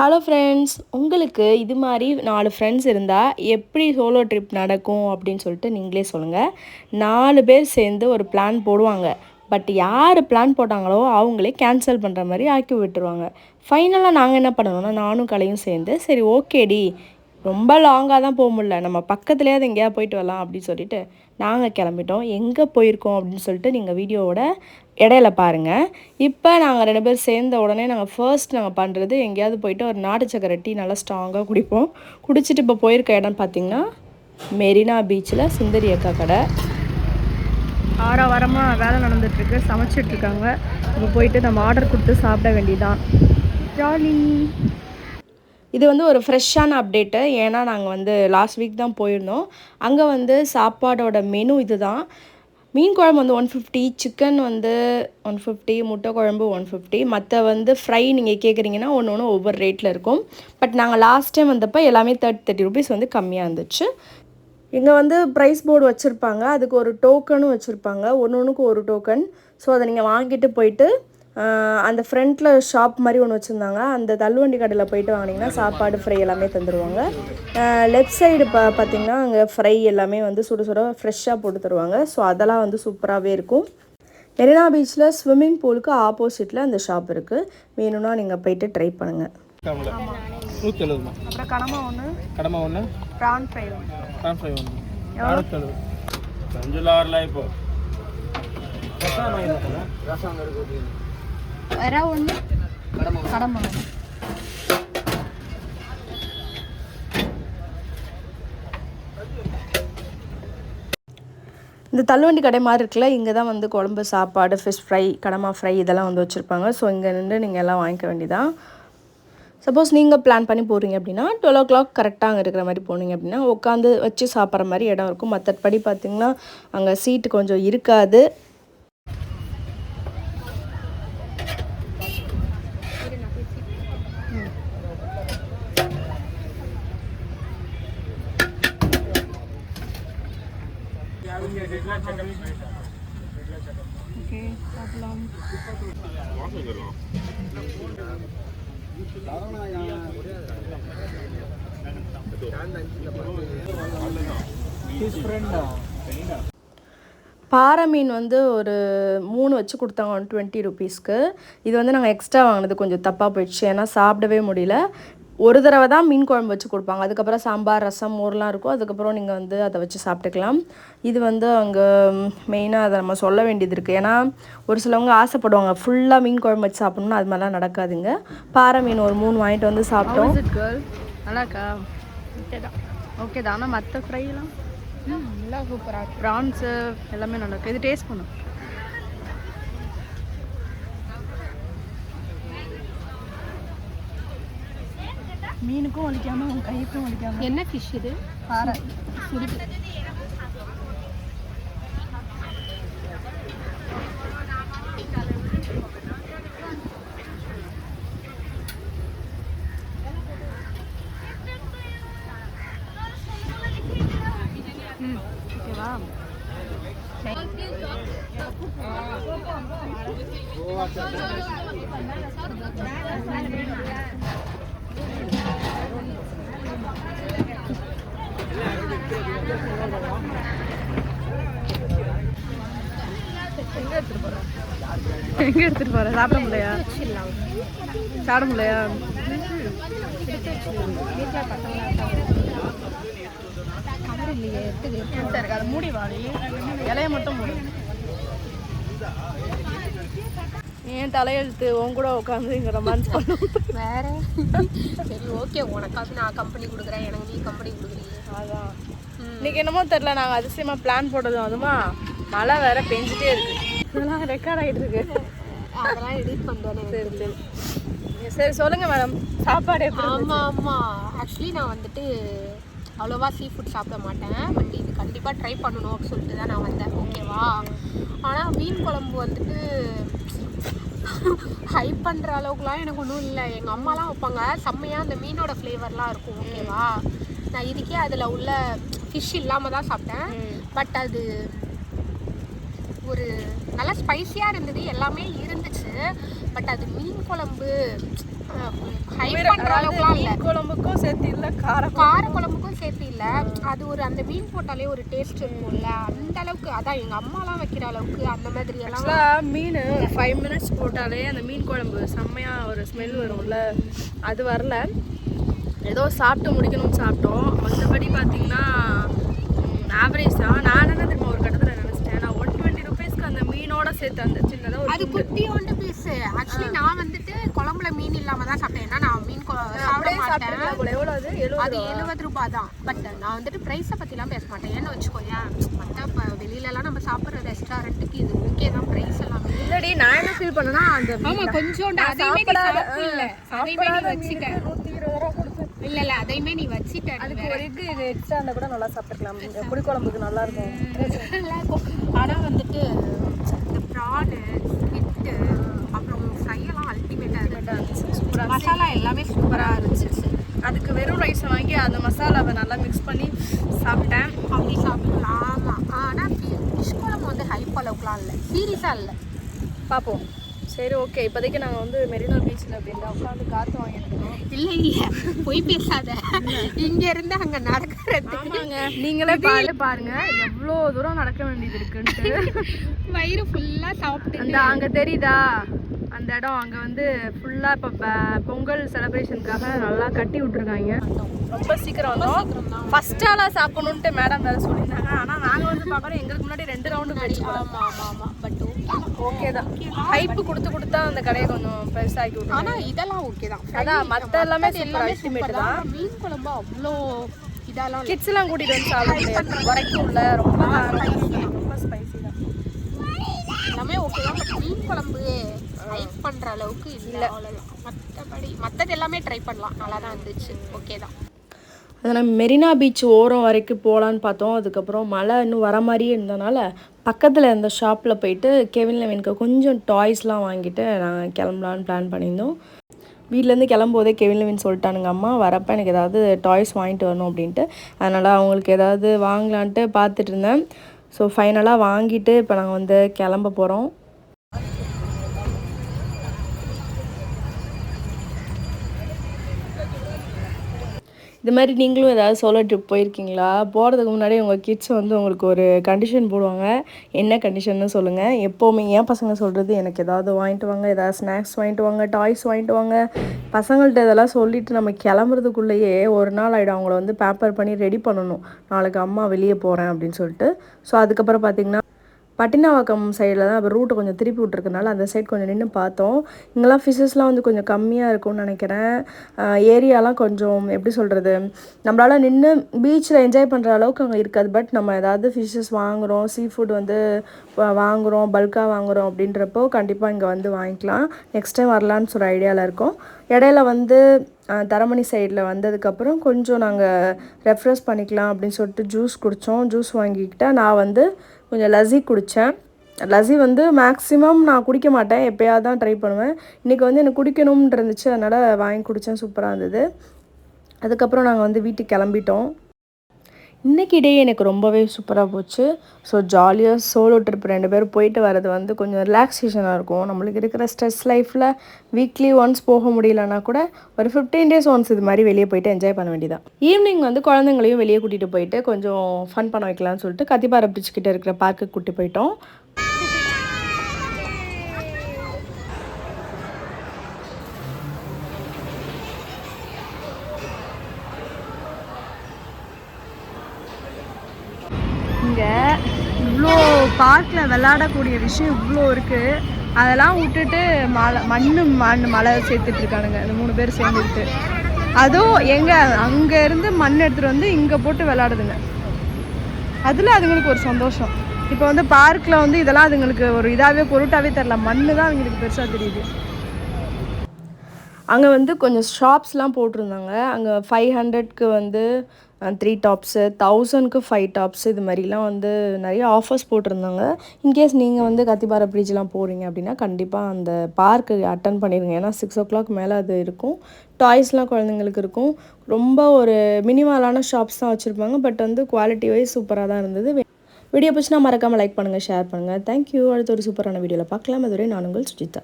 Hello friends உங்களுக்கு இது மாதிரி நாலு ஃப்ரெண்ட்ஸ் இருந்தால் எப்படி சோலோ ட்ரிப் நடக்கும் அப்படின்னு சொல்லிட்டு நீங்களே சொல்லுங்கள் நாலு பேர் சேர்ந்து ஒரு பிளான் போடுவாங்க. பட் யார் பிளான் போட்டாங்களோ அவங்களே கேன்சல் பண்ணுற மாதிரி ஆக்கி விட்டுருவாங்க. ஃபைனலாக நாங்கள் என்ன பண்ணணும்னா நானும் கலையும் சேர்ந்து சரி ஓகேடி ரொம்ப லாங்காக தான் போக முடியல. நம்ம பக்கத்துலேயாவது எங்கேயாவது போயிட்டு வரலாம் அப்படின்னு சொல்லிட்டு நாங்கள் கிளம்பிட்டோம். எங்கே போயிருக்கோம் அப்படின்னு சொல்லிட்டு நீங்கள் வீடியோவோட இடையில பாருங்கள் இப்போ நாங்கள் ரெண்டு பேர் சேர்ந்த உடனே நாங்கள் ஃபர்ஸ்ட் நாங்கள் பண்ணுறது எங்கேயாவது போயிட்டு ஒரு நாட்டு சக்கரை டீ நல்லா ஸ்ட்ராங்காக குடிப்போம். குடிச்சிட்டு இப்போ போயிருக்க இடம் பார்த்திங்கன்னா மெரினா பீச்சில் சுந்தரி அக்கா கடை. ஆறா வாரமாக வேலை நடந்துட்டுருக்கு சமைச்சிட்ருக்காங்க இப்போ போயிட்டு நம்ம ஆர்டர் கொடுத்து சாப்பிட வேண்டியதான் ஜாலி இது வந்து ஒரு ஃப்ரெஷ்ஷான அப்டேட்டு ஏன்னா நாங்கள் வந்து லாஸ்ட் வீக் தான் போயிருந்தோம். அங்கே வந்து சாப்பாடோட மெனு இது தான் மீன் குழம்பு வந்து ஒன் ஃபிஃப்டி சிக்கன் வந்து ஒன் ஃபிஃப்டி முட்டை குழம்பு ஒன் ஃபிஃப்டி மற்ற வந்து ஃப்ரை நீங்கள் கேட்குறீங்கன்னா ஒன்று ஒன்று ஒவ்வொரு ரேட்டில் இருக்கும். பட் நாங்கள் லாஸ்ட் டைம் வந்தப்போ எல்லாமே தேர்ட்டி தேர்ட்டி ருபீஸ் வந்து கம்மியாக இருந்துச்சு. இங்கே வந்து ப்ரைஸ் போர்டு வச்சுருப்பாங்க. அதுக்கு ஒரு டோக்கனும் வச்சுருப்பாங்க. ஒன்று ஒன்றுக்கு ஒரு டோக்கன் ஸோ அதை நீங்கள் வாங்கிட்டு போயிட்டு அந்த ஃப்ரண்ட்டில் ஷாப் மாதிரி ஒன்று வச்சுருந்தாங்க. அந்த தள்ளுவண்டி கடையில் போயிட்டு வாங்கினீங்கன்னா சாப்பாடு ஃப்ரை எல்லாமே தந்துடுவாங்க லெஃப்ட் சைடு பா பார்த்தீங்கன்னா அங்கே ஃப்ரை எல்லாமே வந்து சுட சுட ஃப்ரெஷ்ஷாக போட்டு தருவாங்க. ஸோ அதெல்லாம் வந்து சூப்பராகவே இருக்கும். மெரினா பீச்சில் ஸ்விம்மிங் பூலுக்கு ஆப்போசிட்டில் அந்த ஷாப் இருக்குது வேணும்னா நீங்கள் போயிட்டு ட்ரை பண்ணுங்கள் கமலை நூற்றி எழுபதுமா அப்புறம் கடமை ஒன்று கடமை ஒன்று ப்ரான் ஃப்ரை ஒன்று ட்ரான்ஸ் ஃபைவ் ஒன்று நானூற்றி எழுபது அஞ்சுல வரல இப்போ. வேற ஒன்று கடமை இந்த தள்ளுவண்டி கடை மாதிரி இருக்குல்ல இங்கே தான் வந்து குழம்பு சாப்பாடு ஃபிஷ் ஃப்ரை கடமா ஃப்ரை இதெல்லாம் வந்து வச்சுருப்பாங்க. ஸோ இங்கே நின்று நீங்கள் எல்லாம் வாங்கிக்க வேண்டியதான் சப்போஸ் நீங்கள் பிளான் பண்ணி போகிறீங்க அப்படின்னா டுவெல் ஓ கிளாக் கரெக்டாக அங்கே இருக்கிற மாதிரி போனீங்க அப்படின்னா உட்காந்து வச்சு சாப்பிட்ற மாதிரி இடம் இருக்கும். மற்றபடி பார்த்திங்கன்னா அங்கே சீட்டு கொஞ்சம் இருக்காது. ஓகே பாறை மீன் வந்து ஒரு மூணு வச்சு கொடுத்தாங்க ஒன் டுவெண்ட்டி ருபீஸ்க்கு இது வந்து நாங்கள் எக்ஸ்ட்ரா வாங்கினது கொஞ்சம் தப்பாக போயிடுச்சு. ஏன்னா சாப்பிடவே முடியல. ஒரு தடவை தான் மீன் குழம்பு வச்சு கொடுப்பாங்க. அதுக்கப்புறம் சாம்பார் ரசம் மோர்லாம் இருக்கும். அதுக்கப்புறம் நீங்கள் வந்து அதை வச்சு சாப்பிட்டுக்கலாம். இது வந்து அங்கே மெயினாக அதை நம்ம சொல்ல வேண்டியது இருக்குது ஏன்னா ஒரு சிலவங்க ஆசைப்படுவாங்க. ஃபுல்லாக மீன் குழம்பு வச்சு சாப்பிடணும்னு. அது மாதிரிலாம் நடக்காதுங்க. பாறை மீன் ஒரு மூணு வாங்கிட்டு வந்து சாப்பிட்டோம். நல்லா இருக்கா ஓகே தான். ஓகே தான். ஆனால் மற்ற ஃப்ரைலாம் நல்லா சூப்பராக ப்ரான்ஸு எல்லாமே நல்லா இருக்கு. இது டேஸ்ட் பண்ணும். மீனுக்கும் வலிக்காமல் உங்கள் கைக்கும் வலிக்காமல் என்ன ஃபிஷ் இது? பாறை எங்கே எடுத்துகிட்டு போகிற சாப்பிட முடியலையா? சாப்பிட முடியலையா? சரி அதை மூடி வாடி இலைய மட்டும் மூடி ஏன் தலையெழுத்து உன் கூட உட்காந்து இங்கே ரொமான்ஸ் பண்ணும் வேற? சரி ஓகே உனக்காவது நான் கம்பெனி கொடுக்குறேன். எனக்கு நீ கம்பெனி கொடுக்குறீங்க. அதான். இன்னைக்கு என்னமோ தெரில நாங்கள் அதிசயமா பிளான் போட்டதும் அதுமா மழை வேற பெஞ்சிட்டே இருக்கு. இதெல்லாம் ரெக்கார்ட் ஆகிட்டு இருக்கு. அதெல்லாம் எடிட் பண்ணுறேன் சரி சரி. சரி சொல்லுங்க மேடம். சாப்பாடு ஆமாம் ஆமாம் ஆக்சுவலி நான் வந்துட்டு அவ்வளோவா சீ ஃபுட் சாப்பிட மாட்டேன். பட் இது கண்டிப்பாக ட்ரை பண்ணணும் அப்படின்னு சொல்லிட்டு தான் நான் வந்தேன். ஓகேவா ஆனால் மீன் குழம்பு வந்துட்டு ஹைப் பண்ணுற அளவுக்குலாம் எனக்கு ஒன்றும் இல்லை. எங்கள் அம்மாலாம் வைப்பாங்க. செம்மையாக அந்த மீனோட ஃப்ளேவர்லாம் இருக்கும். ஓகேவா நான் இதுக்கே அதில் உள்ள ஃபிஷ் இல்லாமல் தான் சாப்பிட்டேன். பட் அது ஒரு நல்லா ஸ்பைசியாக இருந்தது எல்லாமே இருந்துச்சு. பட் அது மீன் குழம்பு குழம்புக்கும் சேர்த்து இல்லை காரம் கார குழம்புக்கும் சேர்த்து இல்ல. அது ஒரு அந்த மீன் போட்டாலே ஒரு டேஸ்ட் இருக்கும்ல. அந்த அளவுக்கு அதான் எங்க அம்மாலாம் வைக்கிற அளவுக்கு அந்த மாதிரி எல்லாம் மீன் ஃபைவ் மினிட்ஸ் போட்டாலே அந்த மீன் குழம்பு செம்மையாக ஒரு ஸ்மெல் வரும்ல. அது வரல. ஏதோ சாப்பிட்டு முடிக்கணும்னு சாப்பிட்டோம். மற்றபடி பார்த்தீங்கன்னா ஆவரேஜ் தான் நான் என்ன தெரியுமா ஒரு கட்டத்தில் மீனோட சேர்த்து அந்த சின்னதாக ஒரு அது குட்டியோண்டு பீஸ் ஆக்சுவலி நான் வந்துட்டு குழம்புல மீன் இல்லாம தான் சாப்பிட்டேன். ஏன்னா நான் மீன் சாப்பிட மாட்டேன். எவ்வளோ அது? எழுபது அது எழுபது ரூபாய் தான் பட் நான் வந்துட்டு ப்ரைஸை பற்றிலாம் பேச மாட்டேன். ஏன்னு வச்சுக்கோயேன் மற்ற இப்போ வெளியிலலாம் நம்ம சாப்பிட்ற ரெஸ்டாரண்ட்டுக்கு இது ஓகே தான் ப்ரைஸ் எல்லாமே இல்லடி நான் என்ன ஃபீல் பண்ணேன்னா அந்த ஆமா கொஞ்சோண்டு அதையுமே நீ சாப்பிடல. அதையுமே நீ வச்சுட்ட நூற்றி இருபது ரூபா கொடுத்து. இல்ல இல்ல அதையுமே நீ வச்சிட்ட அதுக்கு ஒரு எக்கு இது எக்ஸ்ட்ரா கூட நல்லா சாப்பிட்டுக்கலாம். புளிக்குழம்புக்கு நல்லா இருக்கும். நல்லா இருக்கும். ஆனா வந்துட்டு இந்த ப்ரானு ஸ்கிட்டு அப்புறம் ஃப்ரை எல்லாம் அல்டிமேட்டா இருந்துச்சு மசாலா எல்லாமே சூப்பரா இருந்துச்சு அதுக்கு வெறும் ரைஸை வாங்கி அந்த மசாலாவை நல்லா மிக்ஸ் பண்ணி சாப்பிட்டேன். அப்படி சாப்பிடலாம்? ஆமா ஆனா ஃபிஷ் குழம்பு வந்து ஹைப் அளவுக்குலாம் இல்லை. சீரியஸா இல்லை. பார்ப்போம் சரி ஓகே இப்போதைக்கு நாங்கள் வந்து மெரினா பீச்சில் அப்படின்னா உட்காந்து காற்று வாங்கிட்டு இருக்கோம் இல்ல இல்ல. போய் பேசாத. இங்க இருந்து அங்க நடக்கிறதுக்கு ஆமாங்க. நீங்களே பாரு பாருங்க. எவ்வளோ தூரம் நடக்க வேண்டியது இருக்குன்ட்டு. வயிறு ஃபுல்லா சாப்பிட்டு அந்த அங்கே தெரியுதா? அந்த இடம் அங்கே வந்து ஃபுல்லாக இப்போ பொங்கல் செலிப்ரேஷனுக்காக நல்லா கட்டி விட்ருக்காங்க ரொம்ப சீக்கிரம் வந்தோம். ஃபர்ஸ்ட் ஆளாக சாப்பிடணுன்ட்டு மேடம் வேறு சொல்லியிருந்தாங்க. ஆனால் நாங்கள் வந்து பார்க்குறோம் எங்களுக்கு முன்னாடி ரெண்டு ரவுண்டு போயிடுச்சு ஆமா ஆமா. ஆமா பட் ஓகே தான். ஹைப்பு கொடுத்து கொடுத்தா அந்த கடையை கொஞ்சம் பெருசாக்கி விட்ருங்க ஆனா இதெல்லாம் ஓகே தான். அதான் மற்ற எல்லாமே எல்லாமே சூப்பர் தான். மீன் குழம்பு அவ்வளோ இதெல்லாம் இல்ல. கிட்ஸ் எல்லாம் கூட்டிட்டு வந்து சாப்பிட வரைக்கும் இல்ல. ரொம்ப. ரொம்ப ஸ்பைசி தான். எல்லாமே ஓகே தான். பட் மீன் குழம்பு லைக் பண்ற அளவுக்கு இல்ல. அவ்வளவுதான். மத்தபடி மத்தது எல்லாமே ட்ரை பண்ணலாம். நல்லா தான் இருந்துச்சு. ஓகே தான். அதனால் மெரினா பீச் ஓரம் வரைக்கும் போகலான்னு பார்த்தோம். அதுக்கப்புறம் மழை இன்னும் வர மாதிரியே இருந்தனால பக்கத்தில் இருந்த ஷாப்பில் போயிட்டு கெவின் லெவனுக்கு கொஞ்சம் டாய்ஸ்லாம் வாங்கிட்டு நாங்கள் கிளம்பலான்னு பிளான் பண்ணியிருந்தோம். வீட்டிலேருந்து கிளம்போதே கெவின் லெவின் சொல்லிட்டானுங்க அம்மா வரப்போ எனக்கு ஏதாவது டாய்ஸ் வாங்கிட்டு வரணும் அப்படின்ட்டு. அதனால் அவங்களுக்கு ஏதாவது வாங்கலான்ட்டு பார்த்துட்டு இருந்தேன். ஸோ ஃபைனலாக வாங்கிட்டு இப்போ நாங்கள் வந்து கிளம்ப போகிறோம் இது மாதிரி நீங்களும் ஏதாவது சோலோ ட்ரிப் போயிருக்கீங்களா? போகிறதுக்கு முன்னாடி உங்கள் கிட்ஸ் வந்து உங்களுக்கு ஒரு கண்டிஷன் போடுவாங்க. என்ன கண்டிஷன்னு சொல்லுங்கள் எப்போவுமே ஏன் பசங்க சொல்கிறது எனக்கு ஏதாவது வாங்கிட்டு வாங்க ஏதாவது ஸ்நாக்ஸ் வாங்கிட்டு வாங்க டாய்ஸ் வாங்கிட்டு வாங்க. பசங்கள்கிட்ட இதெல்லாம் சொல்லிட்டு நம்ம கிளம்புறதுக்குள்ளேயே ஒரு நாள் ஆகிடும் அவங்கள வந்து பேப்பர் பண்ணி ரெடி பண்ணணும். நாளைக்கு அம்மா வெளியே போகிறேன் அப்படின்னு சொல்லிட்டு. ஸோ அதுக்கப்புறம் பார்த்திங்கன்னா பட்டினாவாக்கம் சைடில் தான் அப்போ ரூட்டை கொஞ்சம் திருப்பி விட்ருக்கனால அந்த சைடு கொஞ்சம் நின்று பார்த்தோம். இங்கெல்லாம் ஃபிஷஸ்லாம் வந்து கொஞ்சம் கம்மியாக இருக்கும்னு நினைக்கிறேன். ஏரியாலாம் கொஞ்சம் எப்படி சொல்கிறது நம்மளால் நின்று பீச்சில் என்ஜாய் பண்ணுற அளவுக்கு அங்கே இருக்காது. பட் நம்ம ஏதாவது ஃபிஷ்ஷஸ் வாங்குகிறோம் சீ ஃபுட் வந்து வாங்குகிறோம் பல்காக வாங்குகிறோம் அப்படின்றப்போ கண்டிப்பாக இங்கே வந்து வாங்கிக்கலாம். நெக்ஸ்ட் டைம் வரலான்னு சொல்கிற ஐடியாவில் இருக்கோம். இடையில வந்து தரமணி சைடில் வந்ததுக்கப்புறம் கொஞ்சம் நாங்கள் ரெஃப்ரெஷ் பண்ணிக்கலாம் அப்படின்னு சொல்லிட்டு ஜூஸ் குடித்தோம் ஜூஸ் வாங்கிக்கிட்டால் நான் வந்து கொஞ்சம் லஸ்ஸி குடித்தேன். லஸ்ஸி வந்து மேக்ஸிமம் நான் குடிக்க மாட்டேன் எப்போயாவது தான் ட்ரை பண்ணுவேன். இன்றைக்கி வந்து எனக்கு குடிக்கணும்னு இருந்துச்சு அதனால் வாங்கி குடித்தேன் சூப்பராக இருந்தது. அதுக்கப்புறம் நாங்கள் வந்து வீட்டுக்கு கிளம்பிட்டோம். இன்றைக்கி டே எனக்கு ரொம்பவே சூப்பராக போச்சு. ஸோ ஜாலியாக சோலோ ட்ரிப் ரெண்டு பேரும் போயிட்டு வர்றது வந்து கொஞ்சம் ரிலாக்ஸேஷனாக இருக்கும். நம்மளுக்கு இருக்கிற ஸ்ட்ரெஸ் லைஃப்பில் வீக்லி ஒன்ஸ் போக முடியலன்னா கூட ஒரு ஃபிஃப்டீன் டேஸ் ஒன்ஸ் இது மாதிரி வெளியே போயிட்டு என்ஜாய் பண்ண வேண்டியதான் ஈவினிங் வந்து குழந்தைங்களையும் வெளியே கூட்டிகிட்டு போயிட்டு கொஞ்சம் ஃபன் பண்ண வைக்கலாம்னு சொல்லிட்டு கத்திப்பாறை பிரிட்ஜ் கிட்டே இருக்கிற பார்க்குக்கு கூட்டி போயிட்டோம் இங்கே இவ்வளோ பார்க்கில் விளையாடக்கூடிய விஷயம் இவ்வளோ இருக்குது அதெல்லாம் விட்டுட்டு மலை மண்ணு மண் மலை சேர்த்துட்டு இருக்கானுங்க இந்த மூணு பேர் சேர்ந்துக்கிட்டு. அதுவும் எங்கே அங்கே இருந்து மண் எடுத்துகிட்டு வந்து இங்கே போட்டு விளாடுதுங்க அதில் அதுங்களுக்கு ஒரு சந்தோஷம். இப்போ வந்து பார்க்கில் வந்து இதெல்லாம் அதுங்களுக்கு ஒரு இதாகவே பொருட்டாகவே தரல மண்ணு தான் அவங்களுக்கு பெருசாக தெரியுது. அங்கே வந்து கொஞ்சம் ஷாப்ஸ்லாம் போட்டிருந்தாங்க. அங்கே ஃபைவ் ஹண்ட்ரட்க்கு வந்து த்ரீ டாப்ஸு தௌசண்ட்க்கு ஃபைவ் டாப்ஸ் இது மாதிரிலாம் வந்து நிறைய ஆஃபர்ஸ் போட்டிருந்தாங்க. இன்கேஸ் நீங்கள் வந்து கத்திபார பிரிட்ஜ்லாம் போகிறீங்க அப்படின்னா கண்டிப்பாக அந்த பார்க்கு அட்டன் பண்ணிடுங்க ஏன்னா சிக்ஸ் ஓ கிளாக் மேலே அது இருக்கும். டாய்ஸ்லாம் குழந்தைங்களுக்கு இருக்கும். ரொம்ப ஒரு மினிமலான ஷாப்ஸ் தான் வச்சுருப்பாங்க. பட் வந்து குவாலிட்டி வைஸ் சூப்பராக தான் இருந்தது. வீடியோ பிடிச்சினா மறக்காமல் லைக் பண்ணுங்கள் ஷேர் பண்ணுங்கள் தேங்க்யூ அடுத்த ஒரு சூப்பரான வீடியோவில் பார்க்கலாம். அதுவரை நான் உங்கள் சுஜிதா.